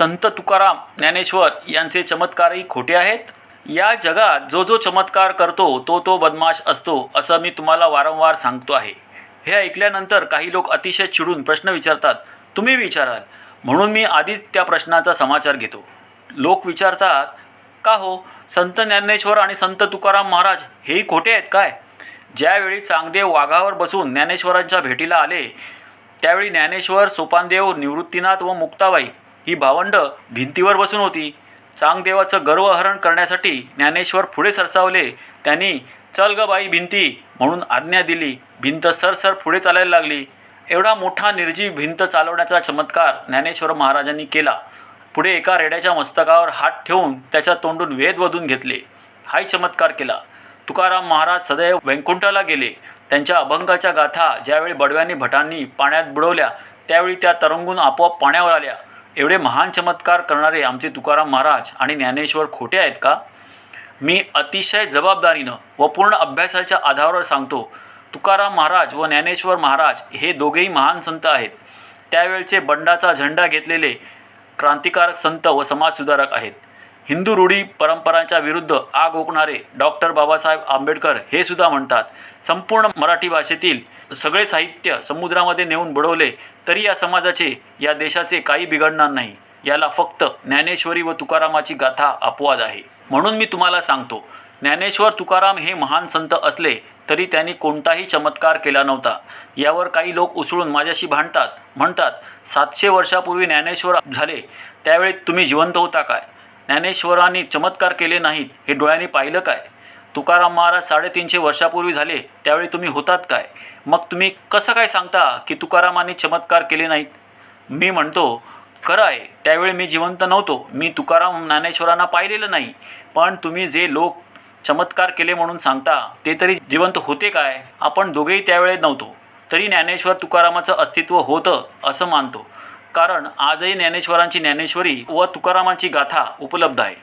संत तुकाराम ज्ञानेश्वर यांचे चमत्कारही खोटे आहेत. या जगात जो जो चमत्कार करतो तो तो बदमाश असतो असं मी तुम्हाला वारंवार सांगतो आहे. हे ऐकल्यानंतर काही लोक अतिशय चिडून प्रश्न विचारतात तुम्ही विचाराल? म्हणून मी आधीच त्या प्रश्नाचा समाचार घेतो. लोक विचारतात का हो? संत ज्ञानेश्वर आणि संत तुकाराम महाराज हेही खोटे आहेत काय? ज्यावेळी चांगदेव वाघावर बसून ज्ञानेश्वरांच्या भेटीला आले त्यावेळी ज्ञानेश्वर सोपानदेव निवृत्तीनाथ व मुक्ताबाई ही भावंड भिंतीवर बसून होती. चांगदेवाचं गर्वहरण करण्यासाठी ज्ञानेश्वर पुढे सरसावले. त्यांनी चल ग बाई भिंती म्हणून आज्ञा दिली. भिंत सरसर पुढे चालायला लागली. एवढा मोठा निर्जीव भिंत चालवण्याचा चमत्कार ज्ञानेश्वर महाराजांनी केला. पुढे एका रेड्याच्या मस्तकावर हात ठेवून त्याच्या तोंडून वेद वधून घेतले. हाही चमत्कार केला. तुकाराम महाराज सदैव वैकुंठाला गेले. त्यांच्या अभंगाच्या गाथा ज्यावेळी बडव्यांनी भटांनी पाण्यात बुडवल्या त्यावेळी त्या तरंगून आपोआप पाण्यावर आल्या. एवढे महान चमत्कार करणारे आमचे तुकाराम महाराज आणि ज्ञानेश्वर खोटे आहेत का? मी अतिशय जबाबदारीनं व पूर्ण अभ्यासाच्या आधारावर सांगतो तुकाराम महाराज व ज्ञानेश्वर महाराज हे दोघेही महान संत आहेत. त्यावेळचे बंडाचा झेंडा घेतलेले क्रांतिकारक संत व समाजसुधारक आहेत. हिंदू रूढी परंपरांच्या विरुद्ध आग ओकणारे डॉक्टर बाबासाहेब आंबेडकर हे सुद्धा म्हणतात. संपूर्ण मराठी भाषेतील सगळे साहित्य समुद्रामध्ये नेऊन बुडवले तरी या समाजाचे या देशाचे काही बिघडणार नाही. याला फक्त ज्ञानेश्वरी व तुकारामाची गाथा अपवाद आहे. म्हणून मी तुम्हाला सांगतो ज्ञानेश्वर तुकाराम हे महान संत असले तरी त्यांनी कोणताही चमत्कार केला नव्हता. यावर काही लोक उसळून माझ्याशी भांडतात म्हणतात सातशे वर्षापूर्वी ज्ञानेश्वर झाले त्यावेळी तुम्ही जिवंत होता काय? ज्ञानेश्वरांनी चमत्कार केले नाहीत हे डोळ्यांनी पाहिलं काय? तुकाराम महाराज साडेतीनशे वर्षापूर्वी झाले त्यावेळी तुम्ही होतात काय? मग तुम्ही कसं काय सांगता की तुकारामांनी चमत्कार केले नाहीत? मी म्हणतो खरं आहे त्यावेळी मी जिवंत नव्हतो मी तुकाराम ज्ञानेश्वरांना पाहिलेलं नाही. पण तुम्ही जे लोक चमत्कार केले म्हणून सांगता ते तरी जिवंत होते काय? आपण दोघेही त्यावेळेस नव्हतो. तरी ज्ञानेश्वर तुकारामाचं अस्तित्व होतं असं मानतो. कारण आजही ज्ञानेश्वरांची ज्ञानेश्वरी व तुकारामांची गाथा उपलब्ध आहे.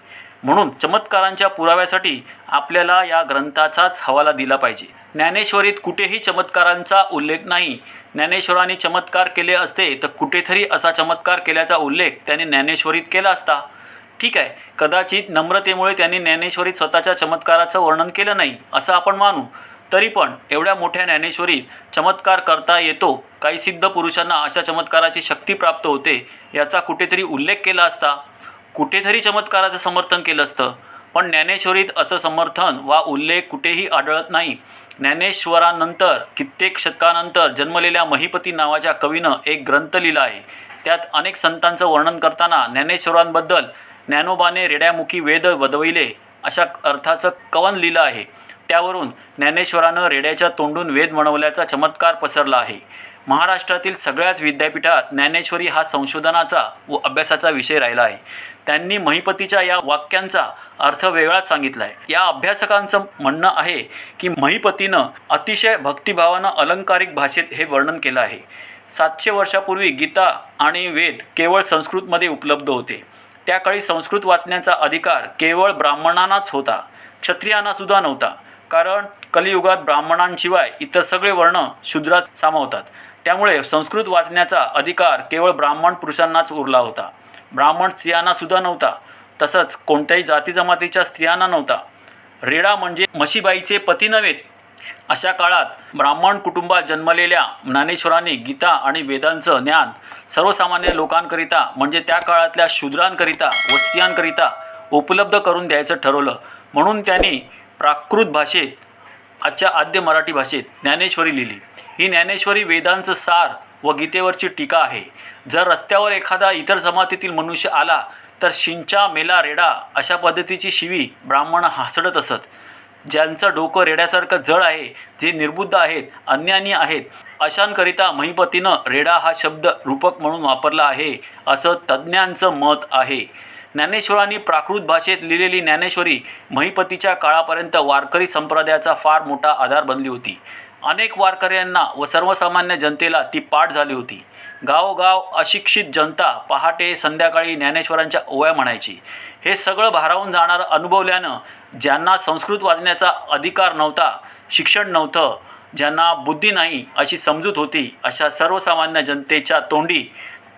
म्हणून चमत्कारांच्या पुराव्यासाठी आपल्याला या ग्रंथाचाच हवाला दिला पाहिजे. ज्ञानेश्वरीत कुठेही चमत्कारांचा उल्लेख नाही. ज्ञानेश्वरांनी चमत्कार केले असते तर कुठेतरी असा चमत्कार केल्याचा उल्लेख त्यांनी ज्ञानेश्वरीत केला असता. ठीक आहे कदाचित नम्रतेमुळे त्यांनी ज्ञानेश्वरीत स्वतःच्या चमत्काराचं वर्णन केलं नाही असं आपण मानू. तरी पण एवढ्या मोठ्या ज्ञानेश्वरीत चमत्कार करता येतो काही सिद्ध पुरुषांना अशा चमत्काराची शक्ती प्राप्त होते याचा कुठेतरी उल्लेख केला असता? कुठेतरी चमत्काराचं समर्थन केलं असतं. पण ज्ञानेश्वरीत असं समर्थन वा उल्लेख कुठेही आढळत नाही. ज्ञानेश्वरानंतर कित्येक शतकानंतर जन्मलेल्या महिपती नावाच्या कवीनं एक ग्रंथ लिहिला आहे. त्यात अनेक संतांचं वर्णन करताना ज्ञानेश्वरांबद्दल ज्ञानोबाने रेड्यामुखी वेद वदविले अशा अर्थाचं कवन लिहिलं आहे. त्यावरून ज्ञानेश्वरानं रेड्याच्या तोंडून वेद म्हणवल्याचा चमत्कार पसरला आहे. महाराष्ट्रातील सगळ्याच विद्यापीठात ज्ञानेश्वरी हा संशोधनाचा व अभ्यासाचा विषय राहिला आहे. त्यांनी महिपतीच्या या वाक्यांचा अर्थ वेगळाच सांगितला आहे या अभ्यासकांचं म्हणणं आहे की महिपतीनं अतिशय भक्तिभावानं अलंकारिक भाषेत हे वर्णन केलं आहे. सातशे वर्षापूर्वी गीता आणि वेद केवळ संस्कृतमध्ये उपलब्ध होते. त्याकाळी संस्कृत वाचण्याचा अधिकार केवळ ब्राह्मणांनाच होता. क्षत्रियांनासुद्धा नव्हता. कारण कलियुगात ब्राह्मणांशिवाय इतर सगळे वर्ण शूद्रात सामावतात. त्यामुळे संस्कृत वाचण्याचा अधिकार केवळ ब्राह्मण पुरुषांनाच उरला होता. ब्राह्मण स्त्रियांनासुद्धा नव्हता. तसंच कोणत्याही जाती जमातीच्या स्त्रियांना नव्हता. रेडा म्हणजे म्हशीबाईचे पती नव्हेत अशा काळात ब्राह्मण कुटुंबात जन्मलेल्या ज्ञानेश्वरांनी गीता आणि वेदांचं ज्ञान सर्वसामान्य लोकांकरिता म्हणजे त्या काळातल्या शूद्रांकरिता व स्त्रियांकरिता उपलब्ध करून द्यायचं ठरवलं. म्हणून त्यांनी प्राकृत भाषेत आजच्या आद्य मराठी भाषेत ज्ञानेश्वरी लिहिली. ही ज्ञानेश्वरी वेदांचं सार व गीतेवरची टीका आहे. जर रस्त्यावर एखादा इतर जमातीतील मनुष्य आला तर शिंचा मेला रेडा अशा पद्धतीची शिवी ब्राह्मण हासडत असत. ज्यांचं डोकं रेड्यासारखं जड आहे जे निर्बुद्ध आहेत अज्ञानी आहेत अशांकरिता महिपतीनं रेडा हा शब्द रूपक म्हणून वापरला आहे असं तज्ज्ञांचं मत आहे. ज्ञानेश्वरांनी प्राकृत भाषेत लिहिलेली ज्ञानेश्वरी महिपतीच्या काळापर्यंत वारकरी संप्रदायाचा फार मोठा आधार बनली होती. अनेक वारकऱ्यांना व सर्वसामान्य जनतेला ती पाठ झाली होती. गावोगाव अशिक्षित जनता पहाटे संध्याकाळी ज्ञानेश्वरांच्या ओव्या म्हणायची. हे सगळं भारावून जाणारं अनुभवल्यानं ज्यांना संस्कृत वाचण्याचा अधिकार नव्हता शिक्षण नव्हतं ज्यांना बुद्धी नाही अशी समजूत होती अशा सर्वसामान्य जनतेच्या तोंडी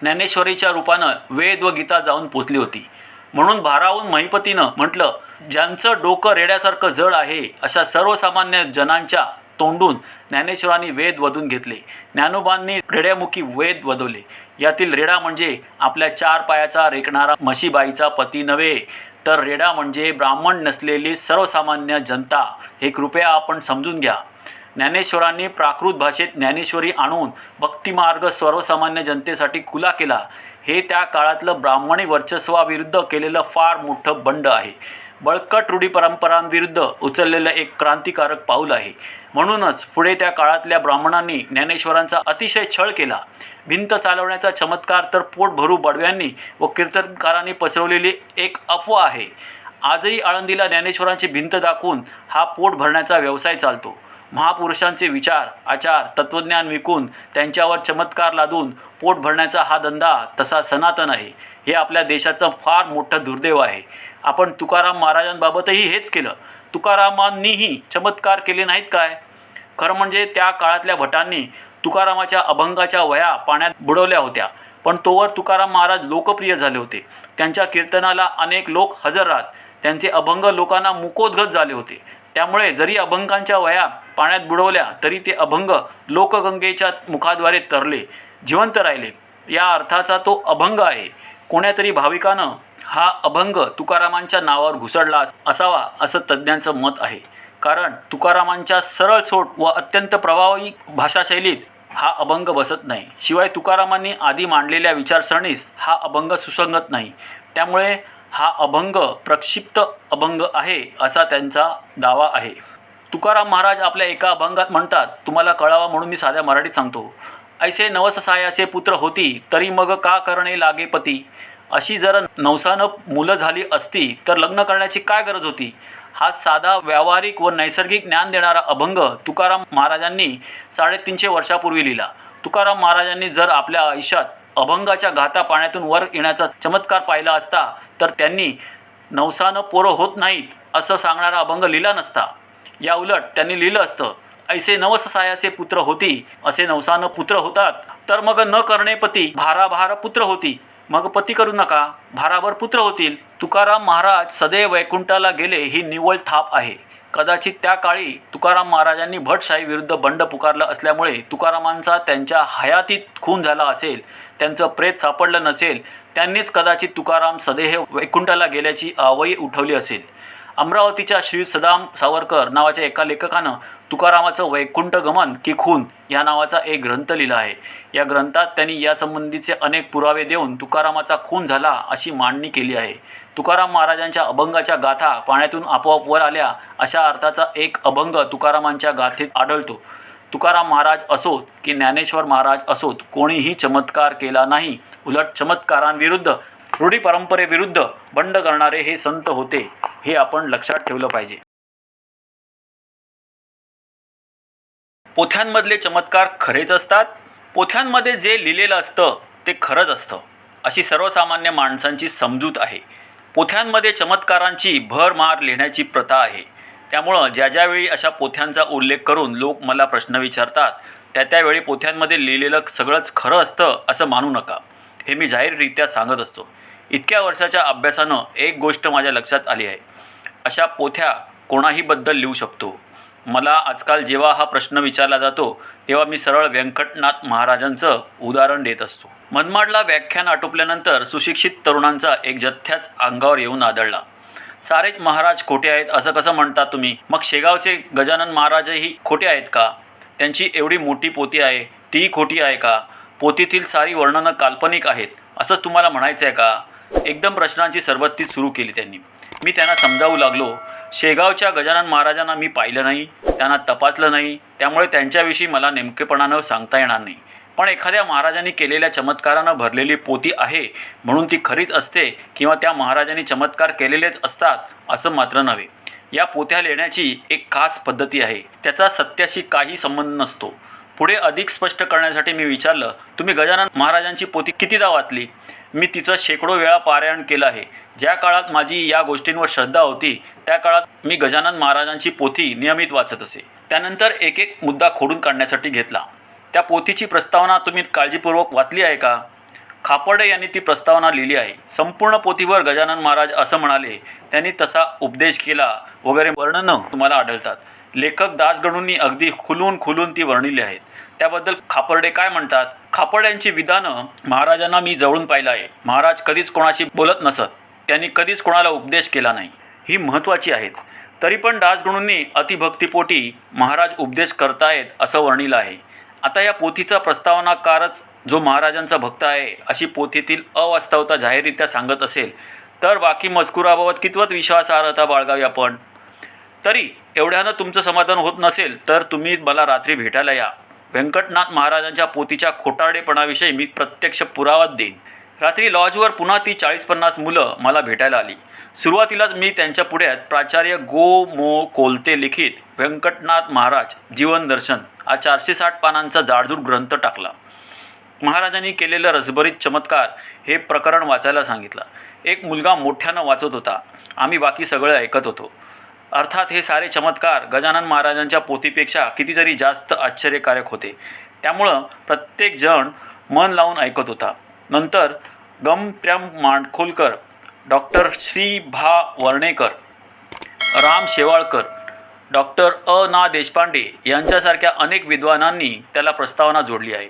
ज्ञानेश्वरीच्या रूपानं वेद व गीता जाऊन पोचली होती. म्हणून भारावून महिपतीनं म्हटलं ज्यांचं डोकं रेड्यासारखं जड आहे अशा सर्वसामान्य जनांच्या तोंडून ज्ञानेश्वरांनी वेद वधून घेतले. ज्ञानोबांनी रेड्यामुखी वेद वधवले यातील रेडा म्हणजे आपल्या चार पायाचा रेकणारा म्हशीबाईचा पती नव्हे तर रेडा म्हणजे ब्राह्मण नसलेली सर्वसामान्य जनता. हे कृपया आपण समजून घ्या. ज्ञानेश्वरांनी प्राकृत भाषेत ज्ञानेश्वरी आणून भक्तिमार्ग सर्वसामान्य जनतेसाठी खुला केला. हे त्या काळातलं ब्राह्मणी वर्चस्वाविरुद्ध केलेलं फार मोठं बंड आहे. बळकट रूढी परंपरांविरुद्ध उचललेलं एक क्रांतिकारक पाऊल आहे. म्हणूनच पुढे त्या काळातल्या ब्राह्मणांनी ज्ञानेश्वरांचा अतिशय छळ केला. भिंत चालवण्याचा चमत्कार तर पोट भरू बडव्यांनी व कीर्तनकारांनी पसरवलेली एक अफवा आहे. आजही आळंदीला ज्ञानेश्वरांची भिंत दाखवून हा पोट भरण्याचा व्यवसाय चालतो. महापुरुषांचे विचार आचार तत्त्वज्ञान विकून त्यांच्यावर चमत्कार लादून पोट भरण्याचा हा धंदा तसा सनातन आहे. हे आपल्या देशाचं फार मोठं दुर्दैव आहे. आपण तुकाराम महाराजांबाबतही हेच केलं. तुकारामांनीही चमत्कार केले नाहीत काय? खरं म्हणजे त्या काळातल्या भटांनी तुकारामाच्या अभंगाच्या वया पाण्यात बुडवल्या होत्या. पण तोवर तुकाराम महाराज लोकप्रिय झाले होते. त्यांच्या कीर्तनाला अनेक लोक हजर राहत. त्यांचे अभंग लोकांना मुकोद्गत झाले होते. त्यामुळे जरी अभंगांच्या वया पाण्यात बुडवल्या तरी ते अभंग लोकगंगेच्या मुखाद्वारे तरले जिवंत राहिले. या अर्थाचा तो अभंग आहे. कोण्यातरी भाविकानं हा अभंग तुकारामांच्या नावावर घुसडला असावा असं तज्ज्ञांचं मत आहे. कारण तुकारामांच्या सरळ सोट व अत्यंत प्रभावी भाषाशैलीत हा अभंग बसत नाही. शिवाय तुकारामांनी आधी मांडलेल्या विचारसरणीस हा अभंग सुसंगत नाही. त्यामुळे हा अभंग प्रक्षिप्त अभंग आहे असा त्यांचा दावा आहे. तुकाराम महाराज आपल्या एका अभंगात म्हणतात तुम्हाला कळावा म्हणून मी साध्या मराठीत सांगतो. ऐसे नवससायाचे पुत्र होती तरी मग का करणे लागे पती? अशी जर नवसानं मुलं झाली असती तर लग्न करण्याची काय गरज होती? हा साधा व्यावहारिक व नैसर्गिक ज्ञान देणारा अभंग तुकाराम महाराजांनी साडेतीनशे वर्षापूर्वी लिहिला. तुकाराम महाराजांनी जर आपल्या आयुष्यात अभंगाच्या घाता पाण्यातून वर येण्याचा चमत्कार पाहिला असता तर त्यांनी नवसानं पोरं होत नाहीत असं सांगणारा अभंग लिहिला नसता. या उलट त्यांनी लिहिलं असतं ऐसे नवस सायाचे पुत्र होती असे नवसानं पुत्र होतात. तर मग न करणे पती भाराभार पुत्र होती. मग पती करू नका भाराभर पुत्र होतील. तुकाराम महाराज सदैव वैकुंठाला गेले ही निव्वळ थाप आहे. कदाचित त्या काळी तुकाराम महाराजांनी भटशाही विरुद्ध बंड पुकारलं असल्यामुळे तुकारामांचा त्यांच्या हयातीत खून झाला असेल त्यांचं प्रेत सापडलं नसेल त्यांनीच कदाचित तुकाराम सदेह वैकुंठाला गेल्याची आवई उठवली असेल. अमरावतीच्या श्री सदाम सावरकर नावाच्या एका लेखकानं तुकारामाचं वैकुंठ गमन की खून या नावाचा एक ग्रंथ लिहिला आहे. या ग्रंथात त्यांनी यासंबंधीचे अनेक पुरावे देऊन तुकारामाचा खून झाला अशी मांडणी केली आहे. तुकाराम महाराजांच्या अभंगाच्या गाथा पाण्यातून आपोआप वर आल्या अशा अर्थाचा एक अभंग तुकारामांच्या गाथेत आढळतो. तुकाराम महाराज असोत की ज्ञानेश्वर महाराज असोत कोणीही चमत्कार केला नाही. उलट चमत्कारांविरुद्ध रूढी परंपरेविरुद्ध बंड करणारे हे संत होते हे आपण लक्षात ठेवलं पाहिजे. पोथ्यांमधले चमत्कार खरेच असतात पोथ्यांमध्ये जे लिहिलेलं असतं ते खरंच असतं अशी सर्वसामान्य माणसांची समजूत आहे. पोथ्यांमध्ये चमत्कारांची भरमार लिहिण्याची प्रथा आहे. त्यामुळं ज्या ज्यावेळी अशा पोथ्यांचा उल्लेख करून लोक मला प्रश्न विचारतात त्या त्यावेळी पोथ्यांमध्ये लिहिलेलं सगळंच खरं असतं असं मानू नका. हे मी जाहीररित्या सांगत असतो. इतक्या वर्षाच्या अभ्यासानं एक गोष्ट माझ्या लक्षात आली आहे. अशा पोथ्या कोणाहीबद्दल लिहू शकतो? मला आजकाल जेव्हा हा प्रश्न विचारला जातो तेव्हा मी सरळ व्यंकटनाथ महाराजांचं उदाहरण देत असतो. मनमाडला व्याख्यान आटोपल्यानंतर सुशिक्षित तरुणांचा एक जथ्याच अंगावर येऊन आदळला. सारेच महाराज खोटे आहेत असं कसं म्हणतात तुम्ही? मग शेगावचे गजानन महाराजही खोटे आहेत का? त्यांची एवढी मोठी पोती आहे तीही खोटी आहे का? पोतीतील सारी वर्णनं काल्पनिक आहेत असंच तुम्हाला म्हणायचं आहे का? एकदम प्रश्नांची सरबत्ती सुरू केली त्यांनी. मी त्यांना समजावू लागलो शेगावच्या गजानन महाराजांना मी पाहिलं नाही त्यांना तपासलं नाही त्यामुळे त्यांच्याविषयी मला नेमकेपणानं सांगता येणार नाही. पण एखाद्या महाराजांनी केलेल्या चमत्कारानं भरलेली पोती आहे म्हणून ती खरीच असते किंवा त्या महाराजांनी चमत्कार केलेलेच असतात असं मात्र नव्हे. या पोत्या लिहिण्याची एक खास पद्धती आहे. त्याचा सत्याशी काही संबंध नसतो. पुढे अधिक स्पष्ट करण्यासाठी मी विचारलं तुम्ही गजानन महाराजांची पोती कितीदा वाचली? मी तिचं शेकडो वेळा पारायण केलं आहे. ज्या काळात माझी या गोष्टींवर श्रद्धा होती त्या काळात मी गजानन महाराजांची पोथी नियमित वाचत असे. त्यानंतर एक एक मुद्दा खोडून काढण्यासाठी घेतला. त्या पोथीची प्रस्तावना तुम्ही काळजीपूर्वक वाचली आहे का? खापर्डे यांनी ती प्रस्तावना लिहिली आहे. संपूर्ण पोथीवर गजानन महाराज असं म्हणाले त्यांनी तसा उपदेश केला वगैरे वर्णनं तुम्हाला आढळतात. लेखक दासगणूंनी अगदी खुलून खुलून ती वर्णिली आहेत. त्याबद्दल खापर्डे काय म्हणतात? खापर्ड्यांची विधानं महाराजांना मी जवळून पाहिलं आहे. महाराज कधीच कोणाशी बोलत नसत. त्यांनी कधीच कोणाला उपदेश केला नाही. ही महत्त्वाची आहेत. तरी पण दासगणूंनी अतिभक्तीपोटी महाराज उपदेश करतायत असं वर्णिलं आहे. आता या पोथीचा प्रस्तावनाकारच जो महाराजांचा भक्त आहे अशी पोथीतील अवास्तवता जाहीररित्या सांगत असेल. तर बाकी मजकुराबाबत कितवत विश्वासार्हता बाळगावी आपण? तरी एवढ्यानं तुमचं समाधान होत नसेल तर तुम्ही मला रात्री भेटायला या. व्यंकटनाथ महाराजांच्या पोतीच्या खोटारडेपणाविषयी मी प्रत्यक्ष पुरावा देईन. रात्री लॉजवर पुन्हा ती चाळीस पन्नास मुलं मला भेटायला आली. सुरुवातीलाच मी त्यांच्या पुढ्यात प्राचार्य गो मो कोलते लिखित व्यंकटनाथ महाराज जीवन दर्शन हा चारशे साठ पानांचा जाडजूड ग्रंथ टाकला. महाराजांनी केलेलं रसभरीत चमत्कार हे प्रकरण वाचायला सांगितलं. एक मुलगा मोठ्यानं वाचत होता. आम्ही बाकी सगळं ऐकत होतो. अर्थात हे सारे चमत्कार गजानन महाराजांच्या पोथीपेक्षा कितीतरी जास्त आश्चर्यकारक होते. त्यामुळं प्रत्येकजण मन लावून ऐकत होता. नंतर गम प्र्यम मांडखोलकर डॉक्टर श्री भा वर्णेकर राम शेवाळकर डॉक्टर अ ना देशपांडे यांच्यासारख्या अनेक विद्वानांनी त्याला प्रस्तावना जोडली आहे.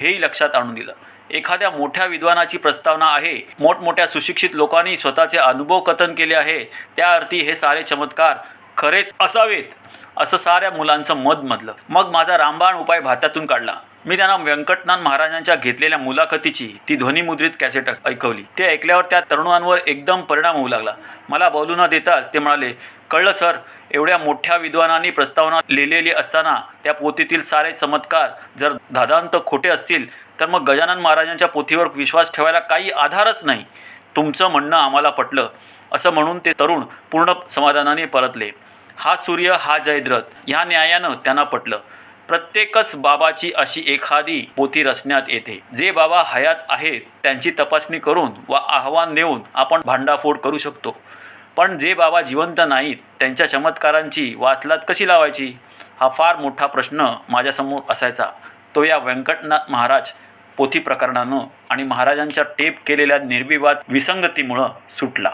हेही लक्षात आणून दिलं. एखाद्या मोठ्या विद्वानाची प्रस्तावना आहे. मोठमोठ्या सुशिक्षित लोकांनी स्वतःचे अनुभव कथन केले आहे. त्या अर्थी हे सारे चमत्कार खरेच असावेत असं साऱ्या मुलांचं मत म्हटलं मग माझा रामबाण उपाय भातातून काढला. मी त्यांना व्यंकटनाथ महाराजांच्या घेतलेल्या मुलाखतीची ती ध्वनिमुद्रित कॅसेट ऐकवली. ते ऐकल्यावर त्या तरुणांवर एकदम परिणाम होऊ लागला. मला बोलू न देताच ते म्हणाले कळलं सर एवढ्या मोठ्या विद्वानांनी प्रस्तावना लिहिलेली असताना त्या पोथीतील सारे चमत्कार जर धादांत खोटे असतील तर मग गजानन महाराजांच्या पोथीवर विश्वास ठेवायला काही आधारच नाही. तुमचं म्हणणं आम्हाला पटलं. असं म्हणून ते तरुण पूर्ण समाधानाने परतले. हा सूर्य हा जयद्रथ. ह्या न्यायानं त्यांना पटलं. प्रत्येकच बाबाची अशी एखादी पोथी रचण्यात येते. जे बाबा हयात आहेत त्यांची तपासणी करून व आव्हान देऊन आपण भांडाफोड करू शकतो. पण जे बाबा जिवंत नाहीत त्यांच्या चमत्कारांची वाचलात कशी लावायची? हा फार मोठा प्रश्न माझ्यासमोर असायचा. तो या व्यंकटनाथ महाराज पोथी प्रकरणानं आणि महाराजांच्या टेप केलेल्या निर्विवाद विसंगतीमुळं सुटला.